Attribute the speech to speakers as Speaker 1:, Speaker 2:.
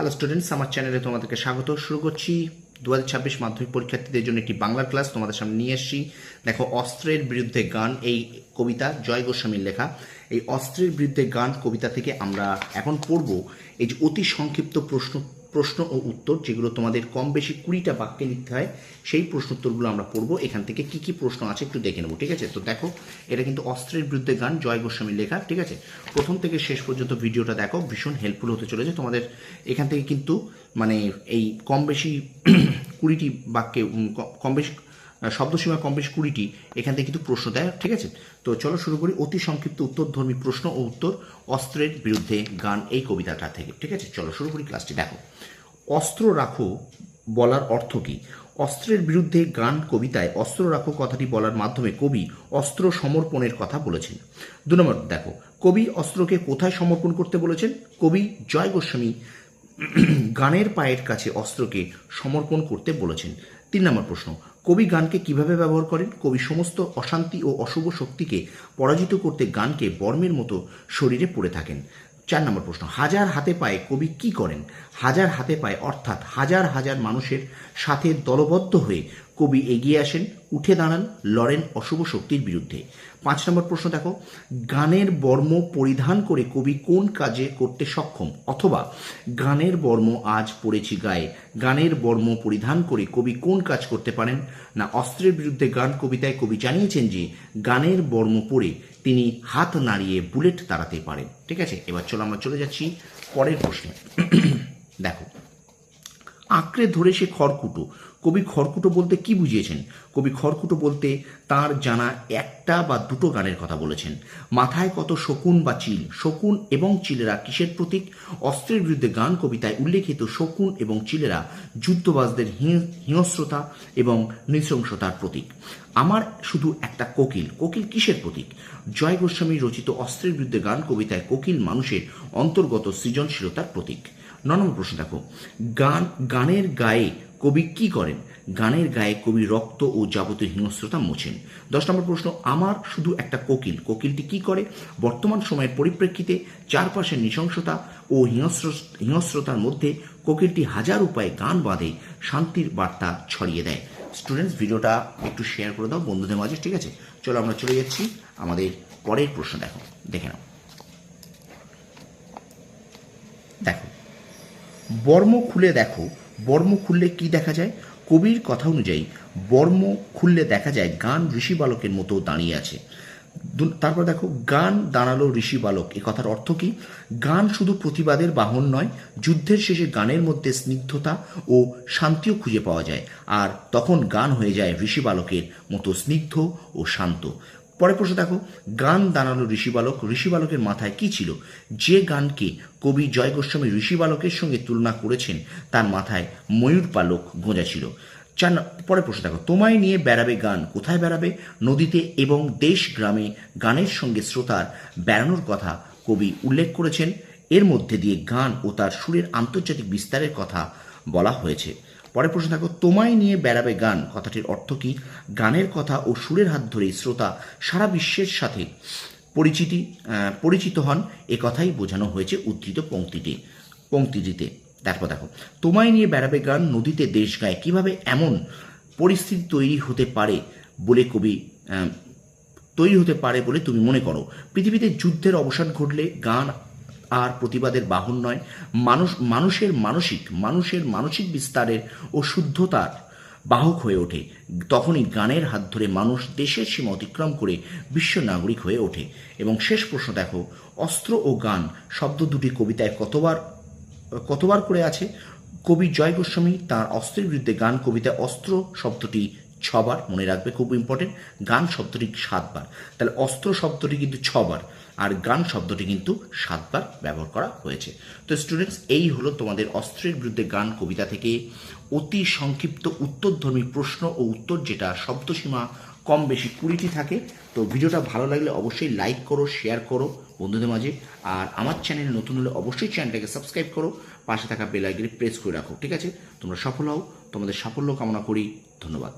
Speaker 1: Hello students আমার চ্যানেলে তোমাদেরকে স্বাগত। শুরু করছি দু ছাব্বিশ মাধ্যমিক পরীক্ষার্থীদের জন্য একটি বাংলা ক্লাস তোমাদের সামনে নিয়ে এসেছি। দেখো, অস্ত্রের বিরুদ্ধে গান, এই কবিতা জয় গোস্বামীর লেখা। এই অস্ত্রের বিরুদ্ধে গান, কবিতা থেকে আমরা এখন পড়ব। এই যে অতি সংক্ষিপ্ত প্রশ্ন প্রশ্ন ও উত্তর যেগুলো তোমাদের কম বেশি কুড়িটা বাক্যে লিখতে হয়, সেই প্রশ্ন উত্তরগুলো আমরা পড়ব। এখান থেকে কি কি প্রশ্ন আছে একটু দেখে নেব, ঠিক আছে? তো দেখো, এটা কিন্তু অস্ত্রের বিরুদ্ধে গান, জয় গোস্বামীর লেখা, ঠিক আছে? প্রথম থেকে শেষ পর্যন্ত ভিডিওটা দেখো, ভীষণ হেল্পফুল হতে চলেছে। তোমাদের এখান থেকে কিন্তু মানে এই কম বেশি কুড়িটি বাক্যে কম বেশি শব্দসীমা কম বেশি কুড়িটি, এখান থেকে কিন্তু প্রশ্ন দেয়, ঠিক আছে? তো চলো শুরু করি অতি সংক্ষিপ্ত উত্তরধর্মী প্রশ্ন ও উত্তর অস্ত্রের বিরুদ্ধে গান এই কবিতাটা থেকে, ঠিক আছে? চলো শুরু করি ক্লাসটি দেখো। অস্ত্র রাখো বলার অর্থ কী? অস্ত্রের বিরুদ্ধে গান কবিতায় অস্ত্র রাখো কথাটি বলার মাধ্যমে কবি অস্ত্র সমর্পণের কথা বলেছেন। দু নম্বর, দেখো, কবি অস্ত্রকে কোথায় সমর্পণ করতে বলেছেন? কবি জয় গোস্বামী গানের পায়ের কাছে অস্ত্রকে সমর্পণ করতে বলেছেন। তিন নম্বর প্রশ্ন, কবি গানকে কীভাবে ব্যবহার করেন? কবি সমস্ত অশান্তি ও অশুভ শক্তিকে পরাজিত করতে গানকে বর্মের মতো শরীরে পড়ে থাকেন। চার নম্বর প্রশ্ন, হাজার হাতে পায়ে কবি কি করেন? হাজার হাতে পায়ে অর্থাৎ হাজার হাজার মানুষের সাথে দলবদ্ধ হয়ে কবি এগিয়ে আসেন, উঠে দাঁড়ান লড়েন অশুভ শক্তির বিরুদ্ধে। পাঁচ নম্বর প্রশ্ন দেখো, গানের বর্ম পরিধান করে কবি কোন কাজে করতে সক্ষম? অথবা, গানের বর্ম আজ পড়েছি গায়ে, গানের বর্ম পরিধান করে কবি কোন কাজ করতে পারেন? না, অস্ত্রের বিরুদ্ধে গান কবিতায় কবি জানিয়েছেন যে, গানের বর্ম পরে তিনি হাত নাড়িয়ে বুলেট তাড়াতে পারেন। ঠিক আছে, এবার চলো আমরা চলে যাচ্ছি পরের প্রশ্নে। দেখো, আঁকড়ে ধরে সে খড়কুটো কবি খড়কুটো বলতে কি বুঝিয়েছেন? কবি খড়কুটো বলতে তার জানা একটা বা দুটো গানের কথা বলেছেন। মাথায় কত শকুন বা চিল, শকুন এবং চিলেরা কিসের প্রতীক? অস্ত্রের বিরুদ্ধে গান কবিতায় উল্লেখিত শকুন এবং চিলেরা যুদ্ধবাজদের হিংস্রতা এবং নৃশংসতার প্রতীক। আমার শুধু একটা কোকিল কোকিল কিসের প্রতীক? জয় গোস্বামী রচিত অস্ত্রের বিরুদ্ধে গান কবিতায় কোকিল মানুষের অন্তর্গত সৃজনশীলতার প্রতীক। ন নম্বর প্রশ্ন দেখো। গান, গানের গায়ে কবি কি করেন? গানের গায়ে কবি রক্ত ও যাবতীয় হিংস্রতা মোছেন। দশ নম্বর প্রশ্ন, আমার শুধু একটা কোকিল। কোকিলটি কি করে? বর্তমান সময়ের পরিপ্রেক্ষিতে চারপাশের নৃশংসতা ও হিংস্র, হিংস্রতার মধ্যে কোকিলটি হাজার উপায়ে গান বাঁধে, শান্তির বার্তা ছড়িয়ে দেয়। স্টুডেন্টস ভিডিওটা একটু শেয়ার করে দাও বন্ধুদের মাঝে, ঠিক আছে? চলো আমরা চলে যাচ্ছি। আমাদের পরের প্রশ্ন দেখো, দেখে নাও। দেখো, বর্ম খুলে দেখো বর্ম খুললে কি দেখা যায়? কবির কথা অনুযায়ী, বর্ম খুললে দেখা যায় গান ঋষি বালকের মতো দাঁড়িয়ে আছে। তারপর দেখো, গান দাঁড়াল ঋষি বালক। এ কথার অর্থ কি? গান শুধু প্রতিবাদের বাহন নয়, যুদ্ধের শেষে গানের মধ্যে স্নিগ্ধতা ও শান্তিও খুঁজে পাওয়া যায়। আর তখন গান হয়ে যায় ঋষি বালকের মতো স্নিগ্ধ ও শান্ত। পরে প্রশ্ন দেখো, গান দাঁড়াল ঋষিবালক, ঋষিবালকের মাথায় কি ছিল? যে গানকে কবি জয় গোস্বামী ঋষিবালকের সঙ্গে তুলনা করেছেন, তার মাথায় ময়ূর পালক গোঁজা ছিল। চার পরে প্রশ্ন দেখো, তোমায় নিয়ে বেড়াবে গান, কোথায় বেড়াবে? নদীতে এবং দেশ গ্রামে গানের সঙ্গে শ্রোতার বেড়ানোর কথা কবি উল্লেখ করেছেন। এর মধ্যে দিয়ে গান ও তার সুরের আন্তর্জাতিক বিস্তারের কথা বলা হয়েছে। পরের প্রশ্ন দেখো তোমায় নিয়ে বেড়াবে গান। কথাটির অর্থ কি? গানের কথা ও সুরের হাত ধরেই শ্রোতা সারা বিশ্বের সাথে পরিচিতি পরিচিত হন, এ কথাই বোঝানো হয়েছে উদ্ধৃত পংক্তিতে পংক্তিটিতে তারপর দেখো, তোমায় নিয়ে বেড়াবে গান নদীতে দেশ গায় কীভাবে এমন পরিস্থিতি তৈরি হতে পারে বলে কবি তৈরি হতে পারে বলে তুমি মনে করো? পৃথিবীতে যুদ্ধের অবসান ঘটলে গান আর প্রতিবাদের বাহন নয়। মানুষ মানুষের মানসিক মানুষের মানসিক বিস্তারের ও শুদ্ধতার বাহক হয়ে ওঠে। তখনই গানের হাত ধরে মানুষ দেশের সীমা অতিক্রম করে বিশ্ব নাগরিক হয়ে ওঠে। এবং শেষ প্রশ্ন দেখো, অস্ত্র ও গান শব্দ দুটি কবিতায় কতবার কতবার করে আছে? কবি জয় গোস্বামী তার অস্ত্রের বিরুদ্ধে গান কবিতায় অস্ত্র শব্দটি ছবার মনে রাখবে, খুব ইম্পর্টেন্ট গান শব্দটি সাতবার। তাহলে অস্ত্র শব্দটি কিন্তু ছবার, আর গান শব্দটি কিন্তু সাতবার ব্যবহার করা হয়েছে। তো স্টুডেন্টস এই হলো তোমাদের অস্ত্রের বিরুদ্ধে গান কবিতা থেকে অতি সংক্ষিপ্ত উত্তরধর্মী প্রশ্ন ও উত্তর, যেটা শব্দসীমা কম বেশি কুড়িটি থাকে। তো ভিডিওটা ভালো লাগলে অবশ্যই লাইক করো শেয়ার করো বন্ধুদের মাঝে, আর আমার চ্যানেল নতুন হলে অবশ্যই চ্যানেলটাকে সাবস্ক্রাইব করো, পাশে থাকা বেল প্রেস করে রাখো, ঠিক আছে? তোমরা সফল হও, তোমাদের সাফল্য কামনা করি, ধন্যবাদ।